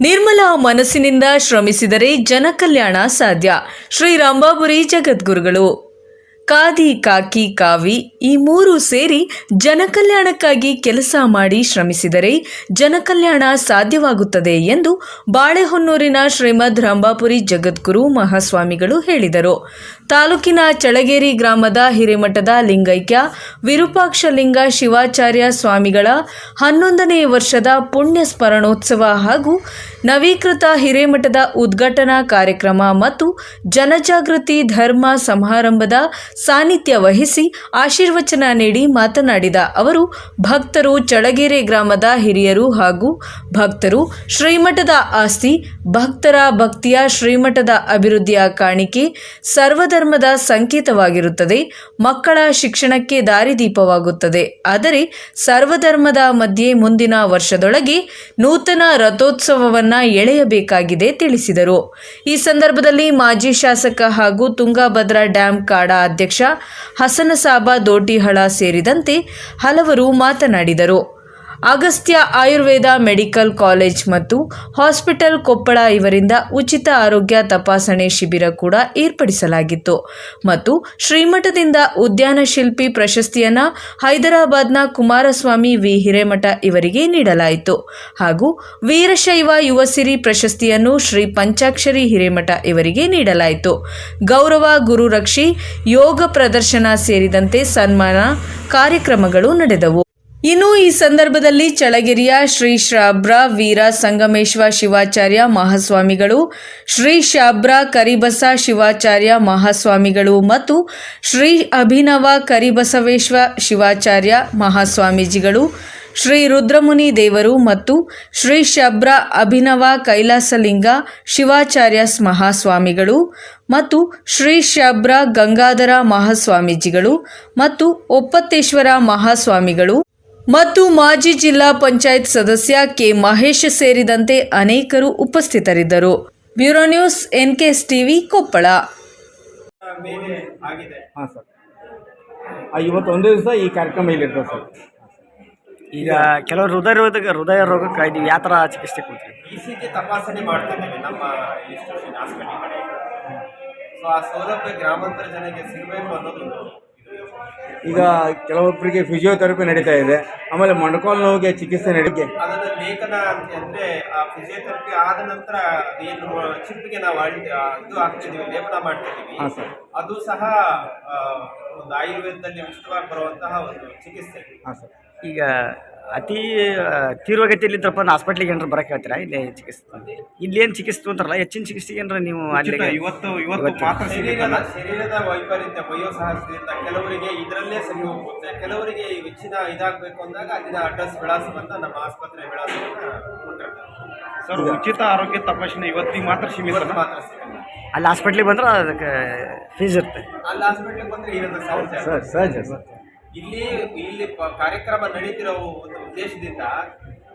ನಿರ್ಮಲ ಮನಸ್ಸಿನಿಂದ ಶ್ರಮಿಸಿದರೆ ಜನಕಲ್ಯಾಣ ಸಾಧ್ಯ. ಶ್ರೀ ರಂಭಾಪುರಿ ಜಗದ್ಗುರುಗಳು. ಕಾದಿ ಕಾಕಿ ಕಾವಿ ಈ ಮೂರು ಸೇರಿ ಜನಕಲ್ಯಾಣಕ್ಕಾಗಿ ಕೆಲಸ ಮಾಡಿ ಶ್ರಮಿಸಿದರೆ ಜನಕಲ್ಯಾಣ ಸಾಧ್ಯವಾಗುತ್ತದೆ ಎಂದು ಬಾಳೆಹೊನ್ನೂರಿನ ಶ್ರೀಮದ್ ರಂಭಾಪುರಿ ಜಗದ್ಗುರು ಮಹಾಸ್ವಾಮಿಗಳು ಹೇಳಿದರು. ತಾಲೂಕಿನ ಚಳಗೇರಿ ಗ್ರಾಮದ ಹಿರೇಮಠದ ಲಿಂಗೈಕ್ಯ ವಿರೂಪಾಕ್ಷಲಿಂಗ ಶಿವಾಚಾರ್ಯ ಸ್ವಾಮಿಗಳ ಹನ್ನೊಂದನೇ ವರ್ಷದ ಪುಣ್ಯ ಸ್ಮರಣೋತ್ಸವ ಹಾಗೂ ನವೀಕೃತ ಹಿರೇಮಠದ ಉದ್ಘಾಟನಾ ಕಾರ್ಯಕ್ರಮ ಮತ್ತು ಜನಜಾಗೃತಿ ಧರ್ಮ ಸಮಾರಂಭದ ಸಾನ್ನಿಧ್ಯ ವಹಿಸಿ ಆಶೀರ್ವಚನ ನೀಡಿ ಮಾತನಾಡಿದ ಅವರು, ಭಕ್ತರು ಚಳಗೆರೆ ಗ್ರಾಮದ ಹಿರಿಯರು ಹಾಗೂ ಭಕ್ತರು ಶ್ರೀಮಠದ ಆಸ್ತಿ, ಭಕ್ತರ ಭಕ್ತಿಯ ಶ್ರೀಮಠದ ಅಭಿವೃದ್ಧಿಯ ಕಾಣಿಕೆ ಸರ್ವಧರ್ಮದ ಸಂಕೇತವಾಗಿರುತ್ತದೆ. ಮಕ್ಕಳ ಶಿಕ್ಷಣಕ್ಕೆ ದಾರಿದೀಪವಾಗುತ್ತದೆ. ಆದರೆ ಸರ್ವಧರ್ಮದ ಮಧ್ಯೆ ಮುಂದಿನ ವರ್ಷದೊಳಗೆ ನೂತನ ರಥೋತ್ಸವವನ್ನು ಎಳೆಯಬೇಕಾಗಿದೆ ತಿಳಿಸಿದರು. ಈ ಸಂದರ್ಭದಲ್ಲಿ ಮಾಜಿ ಶಾಸಕ ಹಾಗೂ ತುಂಗಭದ್ರಾ ಡ್ಯಾಂ ಕಾಡಾ ಅಧ್ಯಕ್ಷ ಹಸನಸಾಬ ದೋಟಿಹಳ ಸೇರಿದಂತೆ ಹಲವರು ಮಾತನಾಡಿದರು. ಅಗಸ್ತ್ಯ ಆಯುರ್ವೇದ ಮೆಡಿಕಲ್ ಕಾಲೇಜ್ ಮತ್ತು ಹಾಸ್ಪಿಟಲ್ ಕೊಪ್ಪಳ ಇವರಿಂದ ಉಚಿತ ಆರೋಗ್ಯ ತಪಾಸಣೆ ಶಿಬಿರ ಕೂಡ ಏರ್ಪಡಿಸಲಾಗಿತ್ತು. ಮತ್ತು ಶ್ರೀಮಠದಿಂದ ಉದ್ಯಾನ ಶಿಲ್ಪಿ ಪ್ರಶಸ್ತಿಯನ್ನ ಹೈದರಾಬಾದ್ನ ಕುಮಾರಸ್ವಾಮಿ ವಿ. ಹಿರೇಮಠ ಇವರಿಗೆ ನೀಡಲಾಯಿತು. ಹಾಗೂ ವೀರಶೈವ ಯುವಸಿರಿ ಪ್ರಶಸ್ತಿಯನ್ನು ಶ್ರೀ ಪಂಚಾಕ್ಷರಿ ಹಿರೇಮಠ ಇವರಿಗೆ ನೀಡಲಾಯಿತು. ಗೌರವ, ಗುರುರಕ್ಷಿ, ಯೋಗ ಪ್ರದರ್ಶನ ಸೇರಿದಂತೆ ಸನ್ಮಾನ ಕಾರ್ಯಕ್ರಮಗಳು ನಡೆದವು. ಇನ್ನು ಈ ಸಂದರ್ಭದಲ್ಲಿ ಚಳಗಿರಿಯ ಶ್ರೀ ಶಾಬ್ರ ವೀರ ಸಂಗಮೇಶ್ವ ಶಿವಾಚಾರ್ಯ ಮಹಾಸ್ವಾಮಿಗಳು, ಶ್ರೀ ಶಾಬ್ರ ಕರಿಬಸ ಶಿವಾಚಾರ್ಯ ಮಹಾಸ್ವಾಮಿಗಳು ಮತ್ತು ಶ್ರೀ ಅಭಿನವ ಕರಿಬಸವೇಶ್ವ ಶಿವಾಚಾರ್ಯ ಮಹಾಸ್ವಾಮೀಜಿಗಳು, ಶ್ರೀ ರುದ್ರಮುನಿ ದೇವರು ಮತ್ತು ಶ್ರೀ ಶಬ್ರ ಅಭಿನವ ಕೈಲಾಸಲಿಂಗ ಶಿವಾಚಾರ್ಯ ಮಹಾಸ್ವಾಮಿಗಳು ಮತ್ತು ಶ್ರೀ ಶಬ್ರ ಗಂಗಾಧರ ಮಹಾಸ್ವಾಮೀಜಿಗಳು ಮತ್ತು ಒಪ್ಪತ್ತೇಶ್ವರ ಮಹಾಸ್ವಾಮಿಗಳು. ಮತ್ತು ಮಾಜಿ ಜಿಲ್ಲಾ ಪಂಚಾಯತ್ ಸದಸ್ಯ ಕೆ ಮಹೇಶ್ ಸೇರಿದಂತೆ ಅನೇಕರು ಉಪಸ್ಥಿತರಿದ್ದರು. Bureau news N K S TV Koppal. ಹಾಂ ಸರ್. ಆ, ಇವತ್ತು ಒಂದೇ ದಿವಸ ಈ ಕಾರ್ಯಕ್ರಮ ಇಲ್ಲಿರ್ತದೆ ಸರ್. ಈಗ ಕೆಲವರು ಹೃದಯ ರೋಗಕ್ಕೆ ಹೃದಯ ರೋಗಕ್ಕೆ ನೀವು ಯಾವ ಥರ ಚಿಕಿತ್ಸೆ ಕೊಡ್ತೀರಿ? ಇ ಸಿ ಜಿ ತಪಾಸಣೆ ಮಾಡ್ತಾ ನಮ್ಮ ಇನ್ಸ್ಟಿಟ್ಯೂಷನ್ ಹಾಸ್ಪಿಟಲ್ ಕಡೆ. ಸೊ ಆ ಸೌಲಭ್ಯ ಗ್ರಾಮಾಂತರ ಜನಕ್ಕೆ ಸಿಗಬೇಕು ಅನ್ನೋದು. ಈಗ ಕೆಲವೊಬ್ಬರಿಗೆ ಫಿಸಿಯೋಥೆರಪಿ ನಡೀತಾ ಇದೆ. ಆಮೇಲೆ ಮೊಣಕಾಲು ನೋವಿಗೆ ಚಿಕಿತ್ಸೆ ನಡೀಕೆ ಅದನ್ನ ಲೇಖನ ಅಂತ ಅಂದ್ರೆ ಆ ಫಿಸಿಯೋಥೆರಪಿ ಆದ ನಂತರ ಏನು ಚಿಪ್ಪಿಗೆ ನಾವು ಇದು ಹಾಕ್ತಿದ್ದೀವಿ ಲೇಪನ ಮಾಡ್ತಿದ್ದೀವಿ ಹಾಂ ಸರ್. ಅದು ಸಹ ಒಂದು ಆಯುರ್ವೇದದಲ್ಲಿ ಉಚಿತವಾಗಿ ಬರುವಂತಹ ಒಂದು ಚಿಕಿತ್ಸೆ. ಹಾಂ ಸರ್. ಈಗ ಅತಿ ತೀವ್ರಗತಿಯಲ್ಲಿ ಇದ್ರಪ್ಪ ಒಂದು ಹಾಸ್ಪಿಟ್ಲಿಗೆ ಏನಾರ ಬರಕ್ಕೆ ಹೇಳ್ತೀರಾ? ಇಲ್ಲಿ ಚಿಕಿತ್ಸೆ ಇಲ್ಲಿ ಏನು ಚಿಕಿತ್ಸೆ ಅಂತಾರಲ್ಲ ಹೆಚ್ಚಿನ ಚಿಕಿತ್ಸೆಗೆ ಏನಾರ ನೀವು ಅಲ್ಲಿಗೆ ಇವತ್ತು ಇವತ್ತು ಮಾತ್ರ ಶರೀರದ ಶರೀರದ ವೈಪರೀತ್ಯ ವಯೋಸಹಜದಿಂದ ಕೆಲವರಿಗೆ ಇದರಲ್ಲೇ ಸರಿ ಹೋಗುತ್ತೆ ಕೆಲವರಿಗೆ ಈ ಹೆಚ್ಚಿನ ಇದಾಗಬೇಕು ಅಂದಾಗ ಅಲ್ಲಿನ ಅಡ್ರೆಸ್ ವಿಳಾಸವನ್ನ ನಮ್ಮ ಆಸ್ಪತ್ರೆ ವಿಳಾಸವನ್ನ ಕೊಟ್ಟಿರ್ತಾರೆ. ಸರ್ ಉಚಿತ ಆರೋಗ್ಯ ತಪಾಸಣೆ ಇವತ್ತಿಗೆ ಮಾತ್ರ ಸೀಮಿತ ಮಾತ್ರ ಸಿಗಲ್ಲ ಅಲ್ಲಿ ಹಾಸ್ಪಿಟ್ಲಿಗೆ ಬಂದ್ರೆ ಅದಕ್ಕೆ ಫೀಸ್ ಇರುತ್ತೆ ಅಲ್ಲಿ ಹಾಸ್ಪಿಟ್ಲಿಗೆ ಬಂದ್ರೆ ಇರೋದು ಸರ್ ಸರ್ ಸಹಜ ಸರ್ ಇಲ್ಲಿ ಇಲ್ಲಿ ಕಾರ್ಯಕ್ರಮ ನಡೀತಿರೋ ಒಂದು ಉದ್ದೇಶದಿಂದ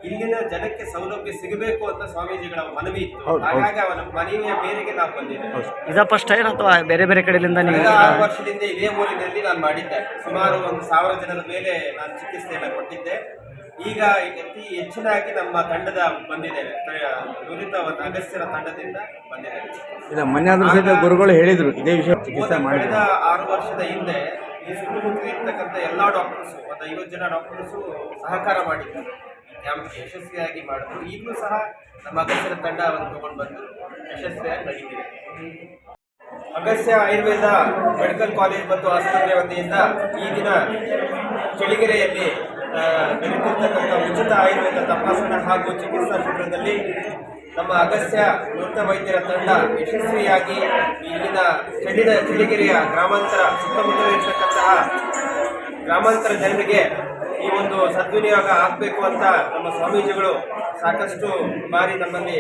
ಇಲ್ಲಿನ ಜನಕ್ಕೆ ಸೌಲಭ್ಯ ಸಿಗಬೇಕು ಅಂತ ಸ್ವಾಮೀಜಿಗಳ ಮನವಿ ಇತ್ತು. ಹಾಗಾಗಿ ಅವನ ಮನವಿಯ ಮೇರೆಗೆ ನಾವು ಬಂದಿದ್ದೇವೆ. ಇದ ಫಸ್ಟ್ ಟೈಮ್ ಅಥವಾ ಬೇರೆ ಬೇರೆ ಕಡೆಯಿಂದ ನೀವು ಆರು ವರ್ಷದಿಂದ ಇದೇ ಊರಿನಲ್ಲಿ ನಾನು ಮಾಡಿದ್ದೆ. ಸುಮಾರು ಒಂದು ಸಾವಿರ ಜನರ ಮೇಲೆ ನಾನು ಚಿಕಿತ್ಸೆಯನ್ನು ಕೊಟ್ಟಿದ್ದೆ. ಈಗ ಅತಿ ಹೆಚ್ಚಿನಾಗಿ ನಮ್ಮ ತಂಡದ ಬಂದಿದ್ದೇವೆ. ನುರಿತ ಒಂದು ಅಗಸ್ತ್ಯರ ತಂಡದಿಂದ ಬಂದಿದ್ದೇವೆ. ಮೊನ್ನೆ ಗುರುಗಳು ಹೇಳಿದರು ಇದೇ ವಿಷಯ ಚಿಕಿತ್ಸೆ ಮಾಡಿದ ಆರು ವರ್ಷದ ಹಿಂದೆ ಈ ಸುತ್ತಮುತ್ತ ಇರ್ತಕ್ಕಂಥ ಎಲ್ಲ ಡಾಕ್ಟರ್ಸು ಒಂದು ಐವತ್ತು ಜನ ಡಾಕ್ಟರ್ಸು ಸಹಕಾರ ಮಾಡಿದ್ದಾರೆ ಈ ಕ್ಯಾಂಪ್ಗೆ ಯಶಸ್ವಿಯಾಗಿ ಮಾಡಿದ್ರು. ಈಗಲೂ ಸಹ ನಮ್ಮ ಅಗಸ್ಯರ ತಂಡ ತಗೊಂಡು ಬಂದು ಯಶಸ್ವಿಯಾಗಿ ನಡೀತಿದೆ. ಅಗಸ್ಯ ಆಯುರ್ವೇದ ಮೆಡಿಕಲ್ ಕಾಲೇಜ್ ಮತ್ತು ಆಸ್ಪತ್ರೆ ವತಿಯಿಂದ ಈ ದಿನ ಚಳಿಗೆರೆಯಲ್ಲಿ ಉಚಿತ ಆಯುರ್ವೇದ ತಪಾಸಣಾ ಹಾಗೂ ಚಿಕಿತ್ಸಾ ಶಿಬಿರದಲ್ಲಿ ನಮ್ಮ ಅಗಸ್ತ್ಯ ಮೃತ ವೈದ್ಯರ ತಂಡ ಯಶಸ್ವಿಯಾಗಿ ಇಲ್ಲಿನ ಚಳಿನ ಚಳಿಗೆರೆಯ ಗ್ರಾಮಾಂತರ ಸುತ್ತಮುತ್ತಲು ಇರತಕ್ಕಂತಹ ಗ್ರಾಮಾಂತರ ಜನರಿಗೆ ಈ ಒಂದು ಸದ್ವಿನಿಯೋಗ ಆಗಬೇಕು ಅಂತ ನಮ್ಮ ಸ್ವಾಮೀಜಿಗಳು ಸಾಕಷ್ಟು ಬಾರಿ ನಮ್ಮಲ್ಲಿ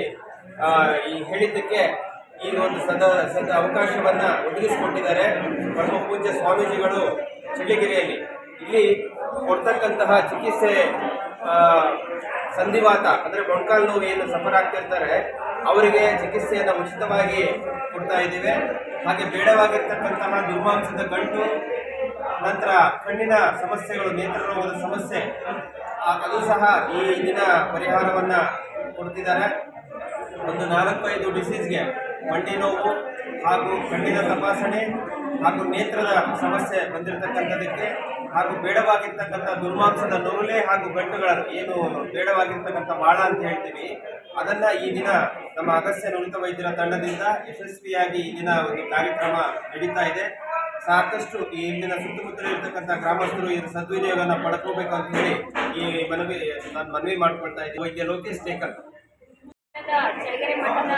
ಈ ಹೇಳಿದ್ದಕ್ಕೆ ಈ ಒಂದು ಸದ ಸದ ಅವಕಾಶವನ್ನು ಒದಗಿಸಿಕೊಟ್ಟಿದ್ದಾರೆ. ಪರಮ ಪೂಜ್ಯ ಸ್ವಾಮೀಜಿಗಳು ಚಳಿಗೆರೆಯಲ್ಲಿ ಇಲ್ಲಿ ಕೊಡ್ತಕ್ಕಂತಹ ಚಿಕಿತ್ಸೆ ಸಂಧಿವಾತ, ಅಂದರೆ ಮೊಣಕಾಲು ನೋವು ಏನು ಸಫರ್ ಆಗ್ತಿರ್ತಾರೆ, ಅವರಿಗೆ ಚಿಕಿತ್ಸೆಯನ್ನು ಉಚಿತವಾಗಿ ಕೊಡ್ತಾ ಇದ್ದೀವಿ. ಹಾಗೆ ಬೇಡವಾಗಿರ್ತಕ್ಕಂತಹ ದುರ್ಮಾಂಸದ ಗಂಟು, ನಂತರ ಕಣ್ಣಿನ ಸಮಸ್ಯೆಗಳು, ನೇತ್ರ ರೋಗದ ಸಮಸ್ಯೆ ಅದು ಸಹ ಈ ದಿನ ಪರಿಹಾರವನ್ನು ಕೊಡ್ತಿದ್ದಾರೆ. ಒಂದು ನಾಲ್ಕೈದು ಡಿಸೀಸ್ಗೆ ಮಂಡಿ ನೋವು ಹಾಗೂ ಕಣ್ಣಿನ ತಪಾಸಣೆ ಹಾಗೂ ನೇತ್ರದ ಸಮಸ್ಯೆ ಬಂದಿರತಕ್ಕಂಥದಕ್ಕೆ ಹಾಗೂ ಬೇಡವಾಗಿರ್ತಕ್ಕಂಥ ದುರ್ಮಾಂಸದ ನೋಲೆ ಹಾಗೂ ಗಂಟುಗಳ ಏನು ಬೇಡವಾಗಿರ್ತಕ್ಕಂಥ ಬಾಳ ಅಂತ ಹೇಳ್ತೀವಿ. ಅದನ್ನ ಈ ದಿನ ನಮ್ಮ ಅಗಸ್ತ್ಯ ನುರಿತ ವೈದ್ಯರ ತಂಡದಿಂದ ಯಶಸ್ವಿಯಾಗಿ ಈ ದಿನ ಒಂದು ಕಾರ್ಯಕ್ರಮ ನಡೀತಾ ಇದೆ. ಸಾಕಷ್ಟು ಈ ಇಲ್ಲಿನ ಸುತ್ತಮುತ್ತಲ ಇರ್ತಕ್ಕಂಥ ಗ್ರಾಮಸ್ಥರು ಇದರ ಸದ್ವಿನಿಯೋಗವನ್ನು ಪಡ್ಕೋಬೇಕು ಅಂತ ಹೇಳಿ ಈ ಮನವಿ, ನಾನು ಮನವಿ ಮಾಡ್ಕೊಳ್ತಾ ಇದ್ದೀನಿ. ವೈದ್ಯ ಲೋಕೇಶ್ ಮಠದ ಚಳ್ಳಕೆರೆ ಮಠದ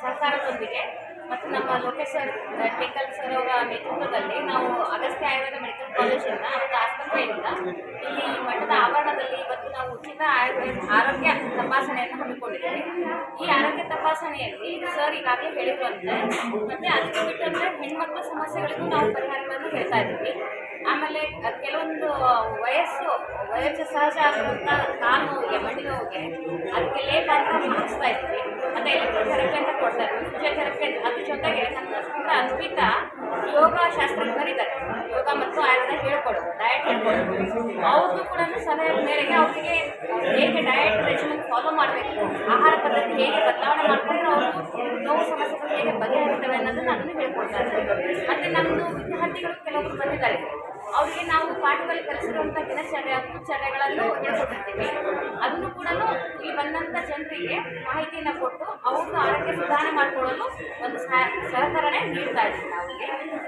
ಸಹಕಾರದೊಂದಿಗೆ ಮತ್ತು ನಮ್ಮ ಲೋಕೇಶ್ ಸರ್ ಟೇಕಲ್ ಸರ್ ಅವರ ನೇತೃತ್ವದಲ್ಲಿ ನಾವು ಅಗಸ್ತ್ಯ ಆಯುರ್ವೇದ ಮೆಡಿಕಲ್ ಕಾಲೇಜಿಂದ ಮತ್ತು ಆಸ್ಪತ್ರೆಯಿಂದ ಇಲ್ಲಿ ಮಠದ ಆವರಣದಲ್ಲಿ ಇವತ್ತು ನಾವು ಉಚಿತ ಆಯುರ್ವೇದ ಆರೋಗ್ಯ ತಪಾಸಣೆಯನ್ನು ಹಮ್ಮಿಕೊಂಡಿದ್ದೇವೆ. ಈ ಆರೋಗ್ಯ ತಪಾಸಣೆಯಲ್ಲಿ ಸರ್ ಈಗಾಗಲೇ ಹೇಳಿರುವಂತೆ ಮತ್ತೆ ಅದಕ್ಕೆ ಬಿಟ್ಟಂತೆ ಹೆಣ್ಮಕ್ಳ ಸಮಸ್ಯೆಗಳಿಗೂ ನಾವು ಪರಿಹಾರಗಳನ್ನು ಹೇಳ್ತಾ ಇದ್ದೀವಿ. ಆಮೇಲೆ ಕೆಲವೊಂದು ವಯಸ್ಸು ವಯಸ್ಸು ಸಹಜ ಆಗುವಂಥ ಕಾಲು ಮಂಡಿ ನೋವಿಗೆ ಅದಕ್ಕೆ ಲೇಟ್ ಅಂತ ಮಾಡಿಸ್ತಾ ಇದ್ವಿ. ಮತ್ತೆ ಎಲೆಕ್ಟ್ರೋಥೆರಪಿ ಅಂತ ಕೊಡ್ತಾ ಇದ್ವಿ. ಫಿಸಿಯೋಥೆರಪಿ ಅಂತ ಅದ್ರ ಜೊತೆಗೆ ನಮ್ಮ ಕೂಡ ಯೋಗ ಶಾಸ್ತ್ರಜ್ಞರಿದ್ದಾರೆ ಯೋಗ ಮತ್ತು ಆಯುರ್ವೇದ ಹೇಳ್ಕೊಡೋದು ಅವ್ರದ್ದು ಕೂಡ ಸಲಹೆ ಮೇರೆಗೆ ಅವರಿಗೆ ಹೇಗೆ ಡಯಟ್ ರೆಜಿಮೆಂಟ್ ಫಾಲೋ ಮಾಡಬೇಕು, ಆಹಾರ ಪದ್ಧತಿ ಹೇಗೆ ಬದಲಾವಣೆ ಮಾಡ್ಕೊಂಡ್ರೆ ಅವರು ನೋವು ಸಮಸ್ಯೆಗಳು ಹೇಗೆ ಬಗೆಹರಿತವೆ ಅನ್ನೋದನ್ನ ನಾನು ಹೇಳ್ಕೊಡ್ತಾ ಇದ್ದಾರೆ ಮತ್ತೆ ನಮ್ಮದು ವಿದ್ಯಾರ್ಥಿಗಳು ಕೆಲವರು ಬಂದಿದ್ದಾರೆ. ಅವರಿಗೆ ನಾವು ಪಾಠದಲ್ಲಿ ಕಲಿಸಿರುವಂಥ ದಿನಚರ್ಯ ಕುಚರ್ಯಗಳನ್ನು ಹೇಳ್ಕೊಟ್ಟಿರ್ತೀವಿ. ಅದನ್ನು ಕೂಡ ಇಲ್ಲಿ ಬಂದಂಥ ಜನರಿಗೆ ಮಾಹಿತಿಯನ್ನು ಕೊಟ್ಟು ಅವ್ರದ್ದು ಆರೋಗ್ಯ ಸುಧಾರಣೆ ಮಾಡಿಕೊಳ್ಳಲು ಒಂದು ಸಹ ಸಹಕರಣೆ ನೀಡ್ತಾ ಇದ್ದೀವಿ ನಾವು.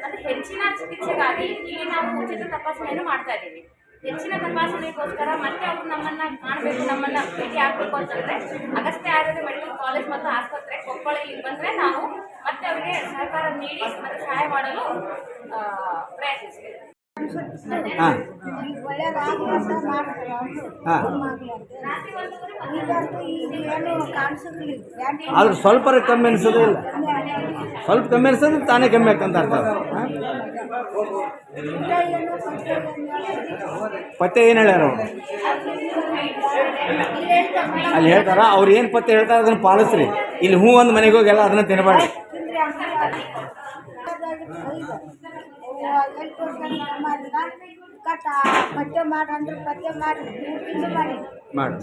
ಮತ್ತು ಹೆಚ್ಚಿನ ಚಿಕಿತ್ಸೆಗಾಗಿ ಇಲ್ಲಿ ನಾವು ಉಚಿತ ತಪಾಸಣೆಯನ್ನು ಮಾಡ್ತಾ ಇದ್ದೀವಿ. ಹೆಚ್ಚಿನ ತಪಾಸಣೆಗೋಸ್ಕರ ಮತ್ತೆ ಅವರು ನಮ್ಮನ್ನ ಕಾಣಬೇಕು ನಮ್ಮನ್ನ ಭೇಟಿ ಆಗಬೇಕು ಅಂತಂದ್ರೆ ಅಗಸ್ತ್ಯ ಆಯುರ್ವೇದ ಮೆಡಿಕಲ್ ಕಾಲೇಜ್ ಮತ್ತು ಆಸ್ಪತ್ರೆ ಕೊಪ್ಪಳ ಇಲ್ಲಿ ಬಂದ್ರೆ ನಾವು ಮತ್ತೆ ಅವರಿಗೆ ಸಹಕಾರ ನೀಡಿ ಮತ್ತೆ ಸಹಾಯ ಮಾಡಲು ಆ, ಪ್ರಯತ್ನಿಸ್ತೀವಿ. ಆದ್ರೆ ಸ್ವಲ್ಪ ಕಮ್ಮಿ ಅನ್ಸೋದೇ ಇಲ್ಲ. ಸ್ವಲ್ಪ ಕಮ್ಮಿ ಅನ್ಸೋದ್ರೆ ತಾನೇ ಕಮ್ಮಿ ಆಗ್ತಂತ ಅರ್ಥ. ಪತ್ತೆ ಏನು ಹೇಳ್ಯಾರ ಅವರು? ಅಲ್ಲಿ ಹೇಳ್ತಾರ ಅವ್ರು ಏನು ಪತ್ತೆ ಹೇಳ್ತಾರ ಅದನ್ನು ಪಾಲಿಸ್ರಿ. ಇಲ್ಲಿ ಹೂ ಒಂದು ಮನೆಗೆ ಹೋಗಿ ಎಲ್ಲ ಅದನ್ನ ತಿನ್ನಬೇಡಿ ಮಾಡಿ.